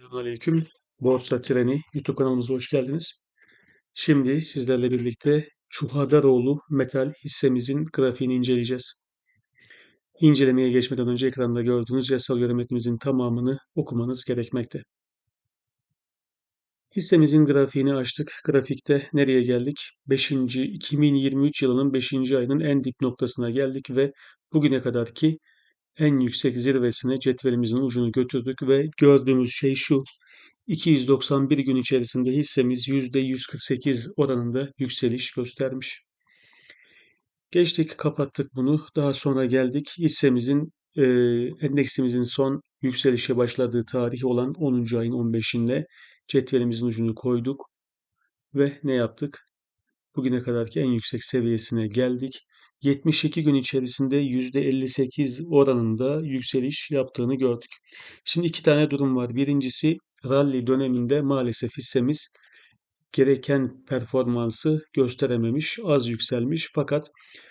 Selamünaleyküm. Borsa Treni YouTube kanalımıza hoş geldiniz. Şimdi sizlerle birlikte Çuhadaroğlu Metal hissemizin grafiğini inceleyeceğiz. İncelemeye geçmeden önce ekranda gördüğünüz yasal yönetimimizin tamamını okumanız gerekmekte. Hissemizin grafiğini açtık. Grafikte nereye geldik? 5. 2023 yılının 5. ayının en dip noktasına geldik ve bugüne kadarki en yüksek zirvesine cetvelimizin ucunu götürdük ve gördüğümüz şey şu. 291 gün içerisinde hissemiz %148 oranında yükseliş göstermiş. Geçtik, kapattık bunu. Daha sonra geldik. Hissemizin, e, endeksimizin son yükselişe başladığı tarih olan 10. ayın 15'inde cetvelimizin ucunu koyduk ve ne yaptık? Bugüne kadarki en yüksek seviyesine geldik. 72 gün içerisinde %58 oranında yükseliş yaptığını gördük. Şimdi iki tane durum var. Birincisi rally döneminde maalesef hissemiz gereken performansı gösterememiş, az yükselmiş. Fakat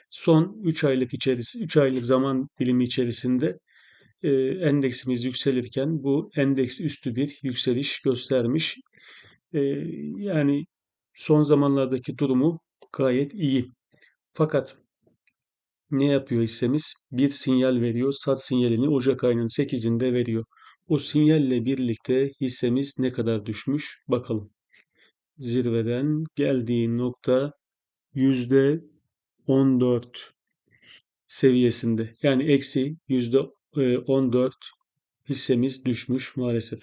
son 3 aylık içerisinde 3 aylık zaman dilimi içerisinde e, endeksimiz yükselirken bu endeks üstü bir yükseliş göstermiş. E, yani son zamanlardaki durumu gayet iyi. Fakat ne yapıyor hissemiz? Bir sinyal veriyor. Sat sinyalini Ocak ayının 8'inde veriyor. O sinyalle birlikte hissemiz ne kadar düşmüş? Bakalım. Zirveden geldiği nokta yüzde 14 seviyesinde. Yani eksi yüzde 14 hissemiz düşmüş maalesef.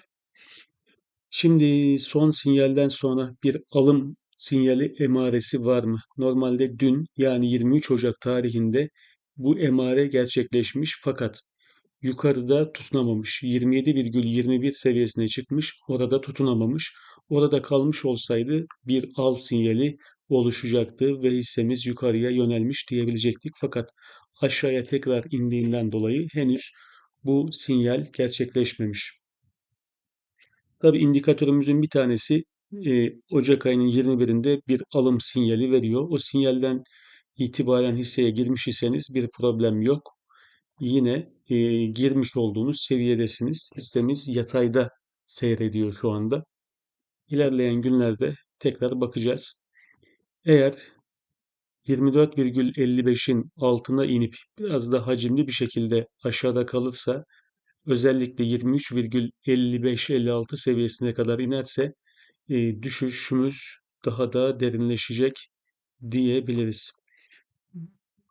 Şimdi son sinyalden sonra bir alım sinyali emaresi var mı? Normalde dün yani 23 Ocak tarihinde bu emare gerçekleşmiş fakat yukarıda tutunamamış. 27,21 seviyesine çıkmış. Orada tutunamamış. Orada kalmış olsaydı bir al sinyali oluşacaktı ve hissemiz yukarıya yönelmiş diyebilecektik. Fakat aşağıya tekrar indiğinden dolayı henüz bu sinyal gerçekleşmemiş. Tabi indikatörümüzün bir tanesi e, Ocak ayının 21'inde bir alım sinyali veriyor. O sinyalden itibaren hisseye girmiş iseniz bir problem yok. Yine e, girmiş olduğunuz seviyedesiniz. Hissemiz yatayda seyrediyor şu anda. İlerleyen günlerde tekrar bakacağız. Eğer 24,55'in altına inip biraz da hacimli bir şekilde aşağıda kalırsa özellikle 23,55-56 seviyesine kadar inerse düşüşümüz daha da derinleşecek diyebiliriz.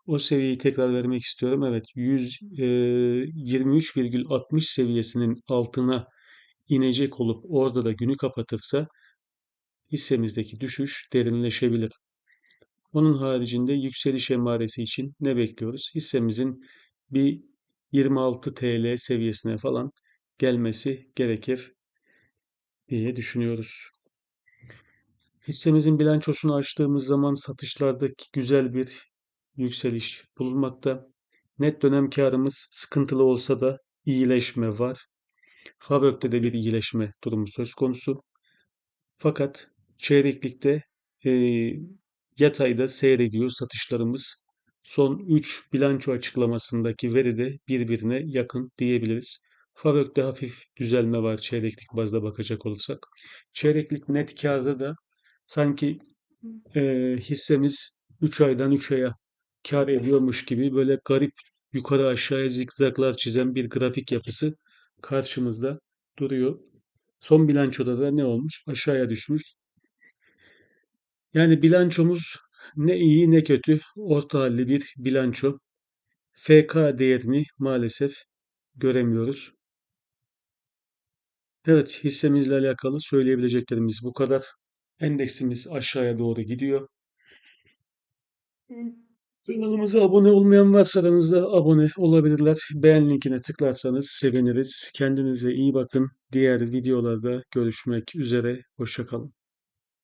O seviyeyi tekrar vermek istiyorum. Evet 123,60 e, seviyesinin altına inecek olup orada da günü kapatırsa hissemizdeki düşüş derinleşebilir. Onun haricinde yükseliş emaresi için ne bekliyoruz? Hissemizin bir 26 TL seviyesine falan gelmesi gerekir diye düşünüyoruz. Hissemizin bilançosunu açtığımız zaman satışlardaki güzel bir yükseliş bulunmakta. Net dönem karımız sıkıntılı olsa da iyileşme var. Fabök'te de bir iyileşme durumu söz konusu. Fakat çeyreklikte e, yatayda seyrediyor satışlarımız. Son 3 bilanço açıklamasındaki veri de birbirine yakın diyebiliriz. Fabök'te hafif düzelme var çeyreklik bazda bakacak olursak. Çeyreklik net karda da sanki e, hissemiz 3 aydan 3 aya kar ediyormuş gibi böyle garip yukarı aşağıya zikzaklar çizen bir grafik yapısı karşımızda duruyor. Son bilançoda da ne olmuş? Aşağıya düşmüş. Yani bilançomuz ne iyi ne kötü orta halli bir bilanço. FK değerini maalesef göremiyoruz. Evet hissemizle alakalı söyleyebileceklerimiz bu kadar. Endeksimiz aşağıya doğru gidiyor. Kanalımıza abone olmayan varsa aranızda abone olabilirler. Beğen linkine tıklarsanız seviniriz. Kendinize iyi bakın. Diğer videolarda görüşmek üzere. Hoşçakalın.